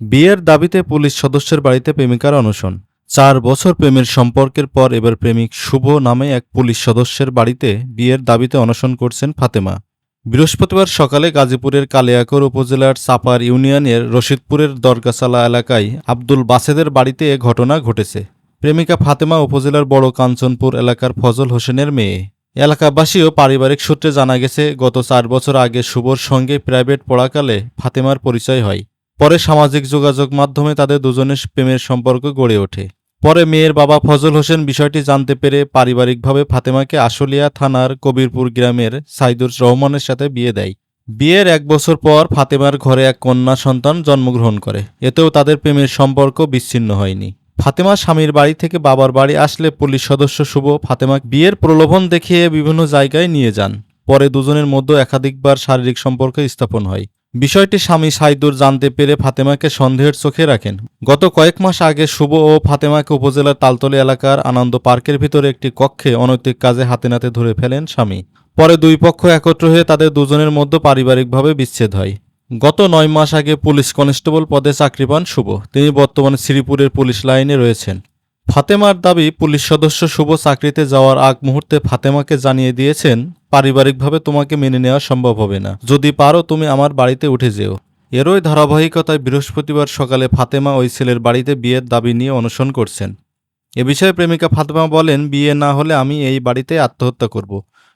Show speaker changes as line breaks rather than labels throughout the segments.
বিয়ের দাবিতে পুলিশ সদস্যের বাড়িতে প্রেমিকার অনশন। চার বছর প্রেমের সম্পর্কের পর এবার প্রেমিক শুভ নামে এক পুলিশ সদস্যের বাড়িতে বিয়ের দাবিতে অনশন করছেন ফাতেমা। বৃহস্পতিবার সকালে গাজীপুরের কালিয়াকর উপজেলার চাপার ইউনিয়নের রশিদপুরের দরগাসালা এলাকায় আব্দুল বাসেদের বাড়িতে এ ঘটনা ঘটেছে। প্রেমিকা ফাতেমা উপজেলার বড় কাঞ্চনপুর এলাকার ফজল হোসেনের মেয়ে। এলাকাবাসী ও পারিবারিক সূত্রে জানা গেছে, গত চার বছর আগে শুভর সঙ্গে প্রাইভেট পড়াকালে ফাতেমার পরিচয় হয়। পরে সামাজিক যোগাযোগ মাধ্যমে তাদের দুজনের প্রেমের সম্পর্ক গড়ে ওঠে। পরে মেয়ের বাবা ফজল হোসেন বিষয়টি জানতে পেরে পারিবারিকভাবে ফাতেমাকে আশুলিয়া থানার কবিরপুর গ্রামের সাইদুর রহমানের সাথে বিয়ে দেয়। বিয়ের এক বছর পর ফাতেমার ঘরে এক কন্যা সন্তান জন্মগ্রহণ করে। এতেও তাদের প্রেমের সম্পর্ক বিচ্ছিন্ন হয়নি। ফাতেমা স্বামীর বাড়ি থেকে বাবার বাড়ি আসলে পুলিশ সদস্য শুভ ফাতেমা বিয়ের প্রলোভন দেখিয়ে বিভিন্ন জায়গায় নিয়ে যান। পরে দুজনের মধ্যে একাধিকবার শারীরিক সম্পর্ক স্থাপন হয়। বিষয়টি স্বামী সাইদুর জানতে পেরে ফাতেমাকে সন্দেহের চোখে রাখেন। গত কয়েক মাস আগে শুভ ও ফাতেমাকে উপজেলার তালতলি এলাকার আনন্দ পার্কের ভিতরে একটি কক্ষে অনৈতিক কাজে হাতে নাতে ধরে ফেলেন স্বামী। পরে দুই পক্ষ একত্র হয়ে তাদের দুজনের মধ্যে পারিবারিকভাবে বিচ্ছেদ হয়। গত নয় মাস আগে পুলিশ কনস্টেবল পদে চাকরি পান শুভ। তিনি বর্তমানে শ্রীপুরের পুলিশ লাইনে রয়েছেন। ফাতেমার দাবি, পুলিশ সদস্য শুভ চাকরিতে যাওয়ার আগ মুহূর্তে ফাতেমাকে জানিয়ে দিয়েছেন, পারিবারিকভাবে তোমাকে মেনে নেওয়া সম্ভব হবে না। যদি পারো, তুমি আমার বাড়িতে উঠে যেও। এরই ধারাবাহিকতায় বৃহস্পতিবার সকালে ফাতেমা ওই ছেলের বাড়িতে বিয়ের দাবি নিয়ে অনশন করছেন। এ বিষয়ে প্রেমিকা ফাতেমা বলেন, বিয়ে না হলে আমি এই বাড়িতে আত্মহত্যা করব।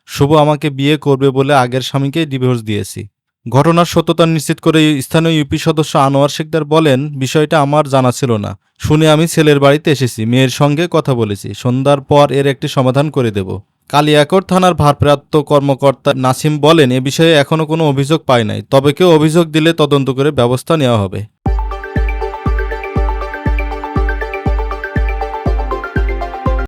শুভ আমাকে বিয়ে করবে বলে আগের স্বামীকে ডিভোর্স দিয়েছি। ঘটনার সত্যতা নিশ্চিত করে স্থানীয় ইউপি সদস্য আনোয়ার শেখদার বলেন, বিষয়টা আমার জানা ছিল না। শুনে আমি ছেলের বাড়িতে এসেছি, মেয়ের সঙ্গে কথা বলেছি। সন্ধ্যার পর এর একটি সমাধান করে দেব। কালিয়াকোট থানার ভারপ্রাপ্ত কর্মকর্তা নাসিম বলেন, এ বিষয়ে এখনও কোনো অভিযোগ পায় নাই। তবে কেউ অভিযোগ দিলে তদন্ত করে ব্যবস্থা নেওয়া হবে।